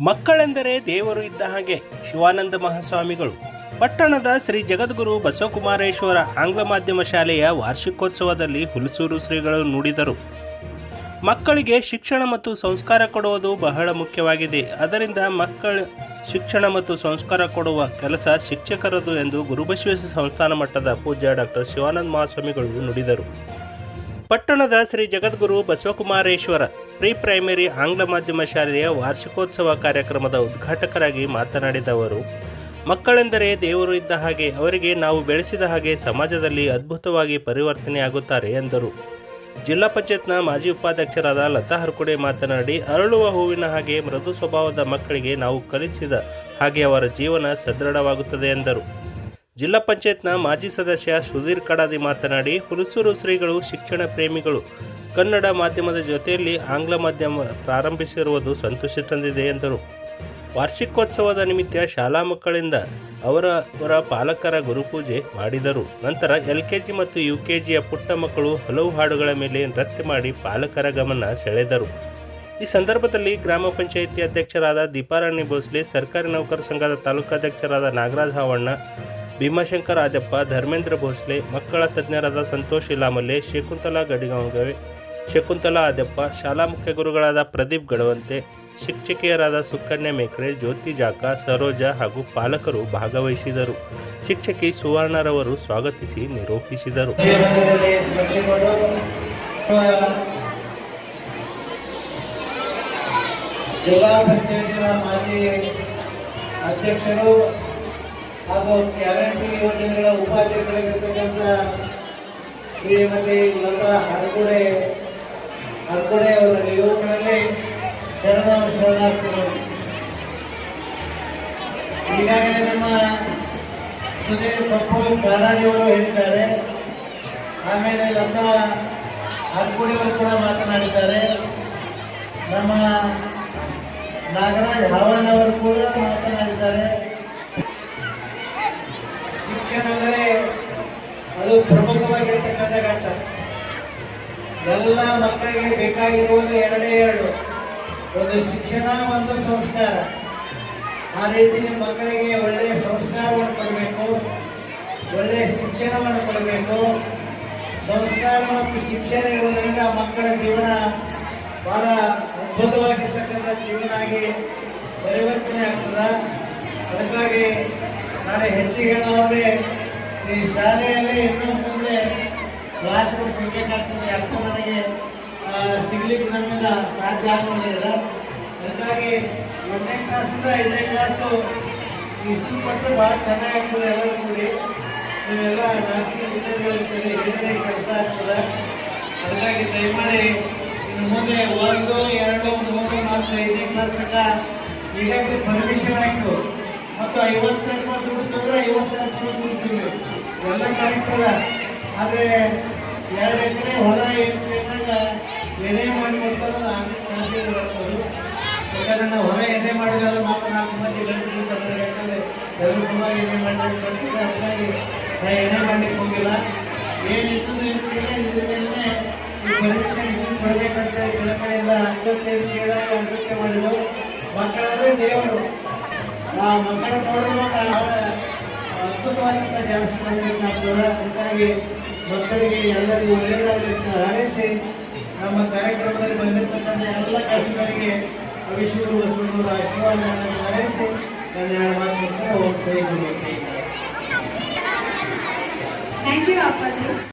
ಮಕ್ಕಳೆಂದರೆ ದೇವರು ಇದ್ದ ಹಾಗೆ ಶಿವಾನಂದ ಮಹಾಸ್ವಾಮಿಗಳು. ಪಟ್ಟಣದ ಶ್ರೀ ಜಗದ್ಗುರು ಬಸವಕುಮಾರೇಶ್ವರ ಆಂಗ್ಲ ಮಾಧ್ಯಮ ಶಾಲೆಯ ವಾರ್ಷಿಕೋತ್ಸವದಲ್ಲಿ ಹುಲಸೂರು ಶ್ರೀಗಳು ನುಡಿದರು. ಮಕ್ಕಳಿಗೆ ಶಿಕ್ಷಣ ಮತ್ತು ಸಂಸ್ಕಾರ ಕೊಡುವುದು ಬಹಳ ಮುಖ್ಯವಾಗಿದೆ. ಅದರಿಂದ ಮಕ್ಕಳ ಶಿಕ್ಷಣ ಮತ್ತು ಸಂಸ್ಕಾರ ಕೊಡುವ ಕೆಲಸ ಶಿಕ್ಷಕರದು ಎಂದು ಗುರುಬಸವೇಶ್ವರ ಸಂಸ್ಥಾನ ಮಟ್ಟದ ಪೂಜ್ಯ ಡಾಕ್ಟರ್ ಶಿವಾನಂದ ಮಹಾಸ್ವಾಮಿಗಳು ನುಡಿದರು. ಪಟ್ಟಣದ ಶ್ರೀ ಜಗದ್ಗುರು ಬಸವಕುಮಾರೇಶ್ವರ ಪ್ರಿ ಪ್ರೈಮರಿ ಆಂಗ್ಲ ಮಾಧ್ಯಮ ಶಾಲೆಯ ವಾರ್ಷಿಕೋತ್ಸವ ಕಾರ್ಯಕ್ರಮದ ಉದ್ಘಾಟಕರಾಗಿ ಮಾತನಾಡಿದ ಅವರು, ಮಕ್ಕಳೆಂದರೆ ದೇವರು ಇದ್ದ ಹಾಗೆ ಅವರಿಗೆ ನಾವು ಬೆಳೆಸಿದ ಹಾಗೆ ಸಮಾಜದಲ್ಲಿ ಅದ್ಭುತವಾಗಿ ಪರಿವರ್ತನೆಯಾಗುತ್ತಾರೆ ಎಂದರು. ಜಿಲ್ಲಾ ಪಂಚಾಯತ್ನ ಮಾಜಿ ಉಪಾಧ್ಯಕ್ಷರಾದ ಲತಾ ಹರ್ಕುಡೆ ಮಾತನಾಡಿ, ಅರಳುವ ಹೂವಿನ ಹಾಗೆ ಮೃದು ಸ್ವಭಾವದ ಮಕ್ಕಳಿಗೆ ನಾವು ಕಲಿಸಿದ ಹಾಗೆ ಅವರ ಜೀವನ ಸದೃಢವಾಗುತ್ತದೆ ಎಂದರು. ಜಿಲ್ಲಾ ಪಂಚಾಯತ್ನ ಮಾಜಿ ಸದಸ್ಯ ಸುಧೀರ್ ಕಡಾದಿ ಮಾತನಾಡಿ, ಹುಲಸೂರು ಶ್ರೀಗಳು ಶಿಕ್ಷಣ ಪ್ರೇಮಿಗಳು. ಕನ್ನಡ ಮಾಧ್ಯಮದ ಜೊತೆಯಲ್ಲಿ ಆಂಗ್ಲ ಮಾಧ್ಯಮ ಪ್ರಾರಂಭಿಸಿರುವುದು ಸಂತೋಷ ತಂದಿದೆ ಎಂದರು. ವಾರ್ಷಿಕೋತ್ಸವದ ನಿಮಿತ್ತ ಶಾಲಾ ಮಕ್ಕಳಿಂದ ಅವರವರ ಅವರ ಪಾಲಕರ ಗುರುಪೂಜೆ ಮಾಡಿದರು. ನಂತರ ಎಲ್ ಕೆ ಜಿ ಮತ್ತು ಯು ಕೆ ಜಿಯ ಪುಟ್ಟ ಮಕ್ಕಳು ಹಲವು ಹಾಡುಗಳ ಮೇಲೆ ನೃತ್ಯ ಮಾಡಿ ಪಾಲಕರ ಗಮನ ಸೆಳೆದರು. ಈ ಸಂದರ್ಭದಲ್ಲಿ ಗ್ರಾಮ ಪಂಚಾಯಿತಿ ಅಧ್ಯಕ್ಷರಾದ ದೀಪಾರಾಣಿ ಭೋಸ್ಲೆ, ಸರ್ಕಾರಿ ನೌಕರ ಸಂಘದ ತಾಲೂಕಾಧ್ಯಕ್ಷರಾದ ನಾಗರಾಜ್ ಹಾವಣ್ಣ, ಭೀಮಾಶಂಕರ್ ಆದ್ಯಪ್ಪ ಧರ್ಮೇಂದ್ರ ಭೋಸ್ಲೆ, ಮಕ್ಕಳ ತಜ್ಞರಾದ ಸಂತೋಷ್ ಇಲಾಮಲ್ಲೆ, ಶಕುಂತಲಾ ಗಡಿಗಾಂಗವೆ ಶಕುಂತಲಾ ಆದ್ಯಪ್ಪ ಶಾಲಾ ಮುಖ್ಯ ಗುರುಗಳಾದ ಪ್ರದೀಪ್ ಗಡವಂತೆ, ಶಿಕ್ಷಕಿಯರಾದ ಸುಕನ್ಯಾ ಮೇಕ್ರೆ, ಜ್ಯೋತಿ ಜಾಕ, ಸರೋಜ ಹಾಗೂ ಪಾಲಕರು ಭಾಗವಹಿಸಿದರು. ಶಿಕ್ಷಕಿ ಸುವರ್ಣರವರು ಸ್ವಾಗತಿಸಿ ನಿರೂಪಿಸಿದರು. ಜಿಲ್ಲಾ ಪಂಚಾಯತಿನ ಮಾಜಿ ಅಧ್ಯಕ್ಷರು ಹಾಗೂ ಗ್ಯಾರಂಟಿ ಯೋಜನೆಗಳ ಉಪಾಧ್ಯಕ್ಷರಾಗಿರ್ತಕ್ಕಂಥ ಶ್ರೀಮತಿ ಲತಾ ಹರ್ಗುಡೆ ಅವರ ನಿರೂಪಣೆಯಲ್ಲಿ ಶರಣ ಶರಣಾರ್ಥಿಗಳು. ಈಗಾಗಲೇ ನಮ್ಮ ಸುಧೀರ್ ಪಪ್ಪು ಕಾಡಾಡಿಯವರು ಹೇಳಿದ್ದಾರೆ. ಆಮೇಲೆ ನಮ್ಮ ಹರ್ಕುಡಿಯವರು ಕೂಡ ಮಾತನಾಡಿದ್ದಾರೆ. ನಮ್ಮ ನಾಗರಾಜ್ ಹಾವಣ್ಣ ಅವರು ಕೂಡ ಮಾತನಾಡಿದ್ದಾರೆ. ಶಿಕ್ಷಣ ಅಂದರೆ ಅದು ಪ್ರಮುಖವಾಗಿರ್ತಕ್ಕಂಥ ಘಟ್ಟ. ಎಲ್ಲ ಮಕ್ಕಳಿಗೆ ಬೇಕಾಗಿರುವುದು ಎರಡೇ ಎರಡು. ಒಂದು ಶಿಕ್ಷಣ, ಒಂದು ಸಂಸ್ಕಾರ. ಆ ರೀತಿ ನಿಮ್ಮ ಮಕ್ಕಳಿಗೆ ಒಳ್ಳೆಯ ಸಂಸ್ಕಾರವನ್ನು ಕೊಡಬೇಕು. ಒಳ್ಳೆಯ ಶಿಕ್ಷಣವನ್ನು ಕೊಡಬೇಕು. ಸಂಸ್ಕಾರ ಮತ್ತು ಶಿಕ್ಷಣ ಇರುವುದರಿಂದ ಮಕ್ಕಳ ಜೀವನ ಬಹಳ ಅದ್ಭುತವಾಗಿರ್ತಕ್ಕಂಥ ಜೀವನ ಆಗಿ ಪರಿವರ್ತನೆ ಆಗ್ತದೆ. ಅದಕ್ಕಾಗಿ ನಾಳೆ ಹೆಚ್ಚಿಗೆ ಈ ಶಾಲೆಯಲ್ಲಿ ಇನ್ನೂ ಕ್ಲಾಸ್ಗಳು ಸಿಗಬೇಕಾಗ್ತದೆ. ಯಾಕೋ ನನಗೆ ಸಿಗ್ಲಿಕ್ಕೆ ನಮ್ಮಿಂದ ಸಾಧ್ಯ ಆಗೋದಿಲ್ಲ ಅದಕ್ಕಾಗಿ ಒಂದನೇ ಕ್ಲಾಸಿಂದ ಐದನೇ ಕ್ಲಾಸು ಇಷ್ಟು ಪಟ್ಟು ಭಾಳ ಚೆನ್ನಾಗಿರ್ತದೆ ಎಲ್ಲರೂ ಕೂಡಿ. ನೀವೆಲ್ಲ ಜಾಸ್ತಿ ಇಂಟರ್ವ್ಯೂಗಳಿರ್ತದೆ ಹಿಡಿದ್ರೆ ಕೆಲಸ ಆಗ್ತದೆ. ಅದಕ್ಕಾಗಿ ದಯಮಾಡಿ ಇನ್ನು ಮುಂದೆ ಒಂದು, ಎರಡು, ಮೂರು, ನಾಲ್ಕು, ಐದನೇ ಕ್ಲಾಸ್ ತನಕ ಈಗಾಗಲೇ ಪರ್ಮಿಷನ್ ಆಯಿತು. ಮತ್ತು ಐವತ್ತು ಸಾವಿರ ರೂಪಾಯಿ ದುಡ್ಡು ತಂದ್ರೆ ಐವತ್ತು ಸಾವಿರ ರೂಪಾಯಿ ಕೊಡ್ತೀವಿ ಎಲ್ಲ ಕರೆಕ್ಟ್ ಅದ. ಆದರೆ ಎರಡು ಎಕರೆ ಹೊಲ ಏನಾಗ ಎಣೆ ಮಾಡಿ ಕೊಡ್ತಾರೆ ನಾನು ಸಾಧ್ಯ ಅದು ಯಾಕಂದ್ರೆ ನಾವು ಹೊಲ ಎಣ್ಣೆ ಮಾಡಿದ್ರೆ ಮಾತ್ರ ನಾಲ್ಕು ಮಂದಿ ಗಂಟು ತಗೊಂಡ್ರೆ ಎರಡು ಸುಮಾರು ಎಣ್ಣೆ ಮಾಡಿ ಕೊಡ್ತಿದ್ದೆ ಅದಕ್ಕಾಗಿ ನಾ ಎಣ್ಣೆ ಮಾಡಲಿಕ್ಕೆ ಹೋಗಿಲ್ಲ ಏನಿತ್ತು ಇರ್ತದೆ ಇದ್ರ ಮೇಲೆ ಈ ಪರ್ಮಿಷನ್ ಇಶ್ಯೂ ಕೊಡಬೇಕಂತೇಳಿ ಕೆಳಕಡೆಯಿಂದ ಅನುಮತಿಯನ್ನು ಕೇಳಿದಾಗ ಅನುಮತಿ ಮಾಡಿದೆವು ಮಕ್ಕಳಂದ್ರೆ ದೇವರು. ಆ ಮಕ್ಕಳ ನೋಡಿದ ಅದ್ಭುತವಾದಂಥ ಡ್ಯಾನ್ಸ್ ಮಾಡಬೇಕಾಗ್ತದೆ ಅದಕ್ಕಾಗಿ ಮಕ್ಕಳಿಗೆ ಎಲ್ಲರಿಗೂ ಒಳ್ಳೆಯದಾಗಲಿ ಹಾರೈಸಿ, ನಮ್ಮ ಕಾರ್ಯಕ್ರಮದಲ್ಲಿ ಬಂದಿರತಕ್ಕಂಥ ಎಲ್ಲ ಕಷ್ಟಗಳಿಗೆ ವಿಶ್ವಗುರು ಬಸವಣ್ಣವರ ಆಶೀರ್ವಾದಗಳನ್ನು ಹಾರೈಸಿ ನನ್ನ ಎರಡು ಮಾತು ಮುಕ್ತಾಯ ಹೋಗ್ತಾ ಥ್ಯಾಂಕ್ ಯು ಅಪ್ಪಾಜಿ.